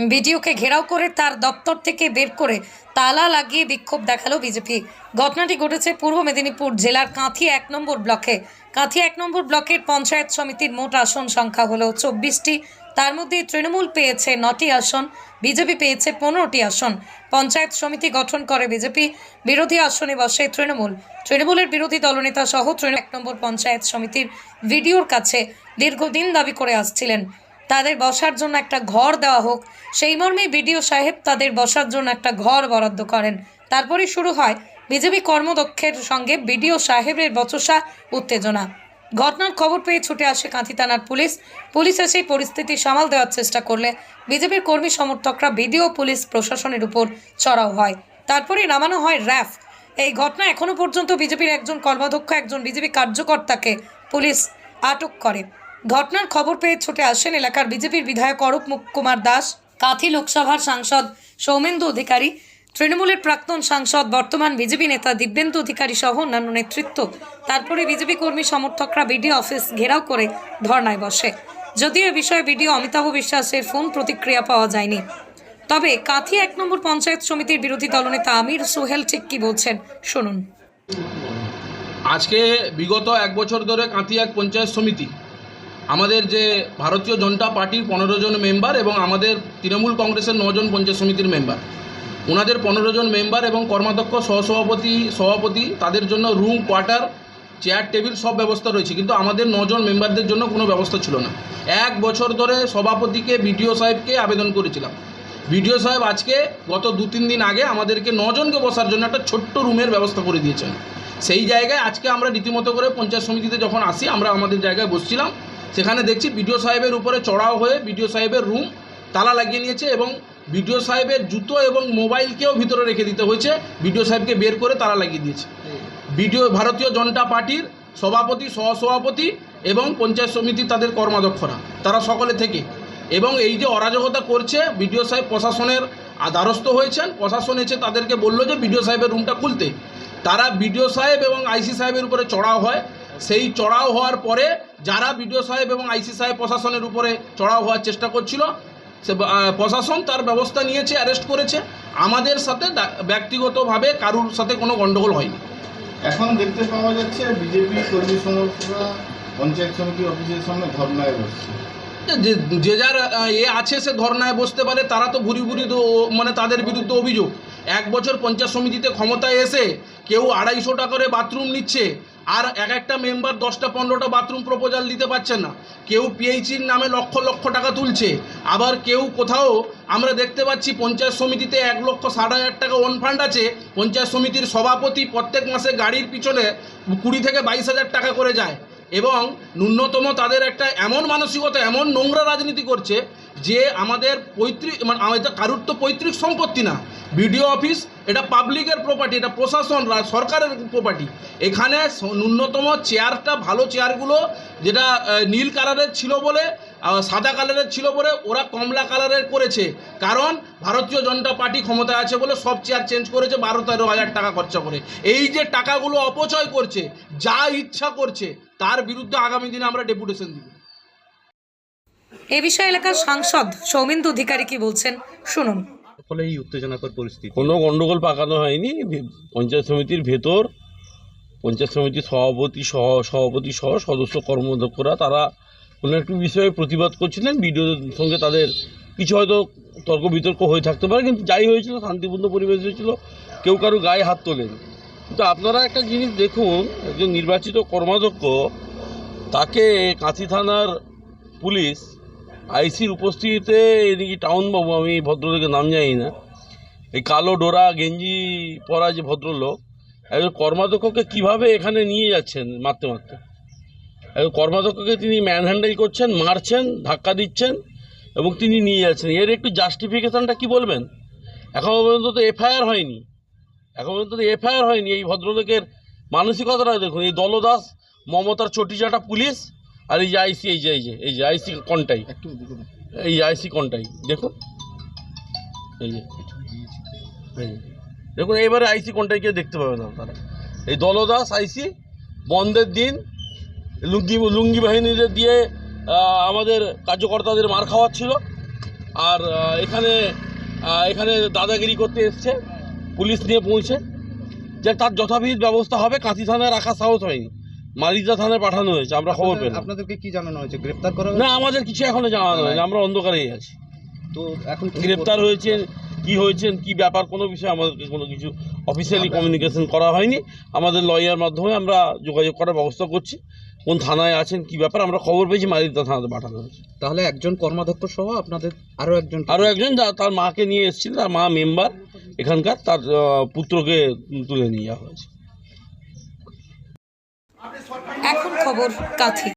বিডিওকে ঘেরাও করে তার দপ্তর থেকে বের করে তালা লাগিয়ে বিক্ষোভ দেখাল বিজেপি। ঘটনাটি ঘটেছে পূর্ব মেদিনীপুর জেলার কাঁথি এক নম্বর ব্লকে। কাঁথি এক নম্বর ব্লকের পঞ্চায়েত সমিতির মোট আসন সংখ্যা হলো চব্বিশটি। তার মধ্যে তৃণমূল পেয়েছে নটি আসন, বিজেপি পেয়েছে পনেরোটি আসন। পঞ্চায়েত সমিতি গঠন করে বিজেপি, বিরোধী আসনে বসে তৃণমূল। তৃণমূলের বিরোধী দলনেতা সহ তৃণমূল এক নম্বর পঞ্চায়েত সমিতির ভিডিওর কাছে দীর্ঘদিন দাবি করে আসছিলেন। তাদের বসার জন্য একটা ঘর দেওয়া হোক। সেই মর্মে বিডিও সাহেব তাদের বসার জন্য একটা ঘর বরাদ্দ করেন। তারপরে শুরু হয় বিজেপি কর্মদক্ষের সঙ্গে বিডিও সাহেবের বচসা উত্তেজনা। ঘটনার খবর পেয়ে ছুটে আসে কাঁথি থানার পুলিশ। পুলিশ এসে পরিস্থিতি সামাল দেওয়ার চেষ্টা করলে বিজেপির কর্মী সমর্থকরা বিডিও পুলিশ প্রশাসনের উপর চড়াও হয়। তারপরে নামানো হয় র্যাফ। এই ঘটনা এখনও পর্যন্ত বিজেপির একজন কর্মাধ্যক্ষ, একজন বিজেপি কার্যকর্তাকে পুলিশ আটক করে। ঘটনার খবর পেয়ে ছুটে আসেন এলাকার বিজেপির বিধায়ক অরূপ কুমার দাস, কাথি লোকসভার সাংসদ সৌমেন্দু অধিকারী, তৃণমূলের প্রাক্তন সাংসদ বর্তমান বিজেপি নেতা দিব্যেন্দু অধিকারী সহ অন্যান্য নেতৃত্ব। তারপরে বিজেপি কর্মী সমর্থকরা বিডিও অফিস ঘেরাও করে ধর্নায় বসে। যদিও এ বিষয়ে বিডিও অমিতাভ বিশ্বাসের ফোন প্রতিক্রিয়া পাওয়া যায়নি। তবে কাথি এক নম্বর পঞ্চায়েত সমিতির বিরোধী দলনেতা আমির সোহেল ঠিক কি বলছেন, শুনুন। আজকে বিগত এক বছর ধরে কাঁথি এক পঞ্চায়েত সমিতি আমাদের যে ভারতীয় জনতা পার্টির পনেরো জন মেম্বার এবং আমাদের তৃণমূল কংগ্রেসের নজন পঞ্চায়েত সমিতির মেম্বার ওনাদের পনেরো জন মেম্বার এবং কর্মাধ্যক্ষ, সহসভাপতি, সভাপতি, তাদের জন্য রুম কোয়ার্টার চেয়ার টেবিল সব ব্যবস্থা রয়েছে। কিন্তু আমাদের নজন মেম্বারদের জন্য কোনো ব্যবস্থা ছিল না। এক বছর ধরে সভাপতিকে, বিডিও সাহেবকে আবেদন করেছিলাম। বিডিও সাহেব আজকে গত দু তিন দিন আগে আমাদেরকে নজনকে বসার জন্য একটা ছোট্ট রুমের ব্যবস্থা করে দিয়েছেন। সেই জায়গায় আজকে আমরা রীতিমতো করে পঞ্চায়েত সমিতিতে যখন আসি, আমরা আমাদের জায়গায় বসছিলাম। সেখানে দেখছি বিডিও সাহেবের উপরে চড়াও হয়ে বিডিও সাহেবের রুম তালা লাগিয়ে নিয়েছে এবং বিডিও সাহেবের জুতো এবং মোবাইলকেও ভিতরে রেখে দিতে হয়েছে। বিডিও সাহেবকে বের করে তালা লাগিয়ে দিয়েছে। বিডিও, ভারতীয় জনতা পার্টির সভাপতি, সহসভাপতি এবং পঞ্চায়েত সমিতি তাদের কর্মাধ্যক্ষরা, তারা সকলে থেকে। এবং এই যে অরাজকতা করছে, বিডিও সাহেব প্রশাসনের দ্বারস্থ হয়েছেন। প্রশাসন এসে তাদেরকে বলল যে, বিডিও সাহেবের রুমটা খুলতে। তারা বিডিও সাহেব এবং আইসি সাহেবের উপরে চড়াও হয়। সেই চড়াও হওয়ার পরে যারা বিডিও সাহেব এবং আইসি সাহেব প্রশাসনের উপরে চড়াও হওয়ার চেষ্টা করছিল সে প্রশাসন তার ব্যবস্থা নিয়েছে অ্যারেস্ট করেছে। আমাদের সাথে ব্যক্তিগতভাবে কারুর সাথে কোনো গণ্ডগোল হয়নি। এখন দেখতে পাওয়া যাচ্ছে বিজেপি কর্মী সমর্থকরা পঞ্চায়েত সমিতি অফিসের সামনে ধর্নায় বসছে। যে যার এ আছে সে ধর্নায় বসতে পারে তারা তো ভুরি ভুরি মানে তাদের বিরুদ্ধে অভিযোগ। এক বছর পঞ্চায়েত সমিতিতে ক্ষমতায় এসে কেউ আড়াইশো টাকা করে বাথরুম নিচ্ছে আর এক একটা মেম্বার দশটা, পনেরোটা বাথরুম প্রপোজাল দিতে পারছে না। কেউ পিএইচির নামে লক্ষ লক্ষ টাকা তুলছে। আবার কেউ কোথাও আমরা দেখতে পাচ্ছি পঞ্চায়েত সমিতিতে এক লক্ষ ষাট হাজার টাকা ওন ফান্ড আছে। পঞ্চায়েত সমিতির সভাপতি প্রত্যেক মাসে গাড়ির পিছনে কুড়ি থেকে বাইশ হাজার টাকা করে যায়। এবং ন্যূনতম তাদের একটা এমন মানসিকতা, এমন নোংরা রাজনীতি করছে যে আমাদের পৈতৃক মানে আমাদের কারুর তো পৈতৃক সম্পত্তি না। বিডিও অফিস, এটা পাবলিকের প্রপার্টি এটা প্রশাসন সরকারের প্রপার্টি এখানে ন্যূনতম চেয়ারটা ভালো চেয়ারগুলো যেটা নীল কালারের ছিল বলে সাদা কালারের ছিল বলে, ওরা কমলা কালারের করেছে। কারণ, ভারতীয় জনতা পার্টি ক্ষমতায় আছে বলে সব চেয়ার চেঞ্জ করেছে বারো তেরো হাজার টাকা খরচা করে। এই যে টাকাগুলো অপচয় করছে, যা ইচ্ছা করছে, তার বিরুদ্ধে আগামী দিনে আমরা ডেপুটেশন দিব। এ বিষয়ে এলাকার সাংসদ সৌমেন্দু অধিকারী কি বলছেন, শুনুন। ফলে এই উত্তেজনাকর পরিস্থিতি। কোনো গণ্ডগোল পাকানো হয়নি। পঞ্চায়েত সমিতির ভেতর, পঞ্চায়েত সমিতির সভাপতি সহ সভাপতি সহ সদস্য কর্মদক্ষরা তারা কোনো একটি বিষয়ে প্রতিবাদ করছিলেন। বিডিওর সঙ্গে তাদের কিছু হয়তো তর্ক বিতর্ক হয়ে থাকতে পারে, কিন্তু যাই হয়েছিল, শান্তিপূর্ণ পরিবেশ হয়েছিল, কেউ কারও গায়ে হাত তোলেনি। কিন্তু আপনারা একটা জিনিস দেখুন, একজন নির্বাচিত কর্মাধ্যক্ষ, তাকে কাঁথি থানার পুলিশ আইসির উপস্থিতিতে এদিকে টাউন বাবু, আমি ভদ্রলোকের নাম জানি না। এই কালো ডোরা, গেঞ্জি পরা যে ভদ্রলোক, একজন কর্মাধ্যক্ষকে কীভাবে এখানে নিয়ে যাচ্ছেন মারতে মারতে? একজন কর্মাধ্যক্ষকে তিনি ম্যান হ্যান্ডেল করছেন, মারছেন, ধাক্কা দিচ্ছেন এবং তিনি নিয়ে যাচ্ছেন। এর একটু জাস্টিফিকেশনটা কি বলবেন? এখনও পর্যন্ত তো এফআইআর হয়নি। এখন পর্যন্ত তো এফআইআর হয়নি। এই ভদ্রলোকের মানসিকতাটা দেখুন। এই দলদাস, মমতার চটিচাটা পুলিশ আর এই যে আইসি এই যে এই যে এই যে আইসি কনটাই। এই আইসি কোনটাই? দেখুন। এই যে এই যে। দেখুন এবারে আইসি কোনটাই কেউ দেখতে পাবেন আপনারা। এই দলদাস আইসি বন্ধের দিন লুঙ্গি লুঙ্গি বাহিনীদের দিয়ে আমাদের কার্যকর্তাদের মার খাওয়াচ্ছিল। আর এখানে এখানে দাদাগিরি করতে এসছে। পুলিশ নিয়ে পৌঁছে। যে তার যথাবিহিত ব্যবস্থা হবে কাঁথি থানায় রাখার সাহস হয়নি। মালিদা থানায় পাঠানো হয়েছে আমরা খবর পেলাম। আপনাদেরকে কি জানানো হয়েছে? গ্রেপ্তার করা না আমাদের কিছু এখনও জানানো হয়নি আমরা অন্ধকারেই আছি। তো এখন গ্রেপ্তার হয়েছেন কি হয়েছেন কি ব্যাপার কোনো বিষয়ে আমাদেরকে কোনো কিছু অফিসিয়ালি কমিউনিকেশন করা হয়নি। আমাদের লয়ার মাধ্যমে আমরা যোগাযোগ করার ব্যবস্থা করছি। কোন থানায় আছেন কি ব্যাপার আমরা খবর পেয়েছি মালিদা থানাতে পাঠানো হয়েছে। তাহলে একজন কর্মাধ্যক্ষ সহ আপনাদের আরও একজন আরও একজন যা- তার মাকে নিয়ে এসেছিল তার মা মেম্বার এখানকার তার পুত্রকে তুলে নিয়ে যাওয়া হয়েছে। খবর কাঁথি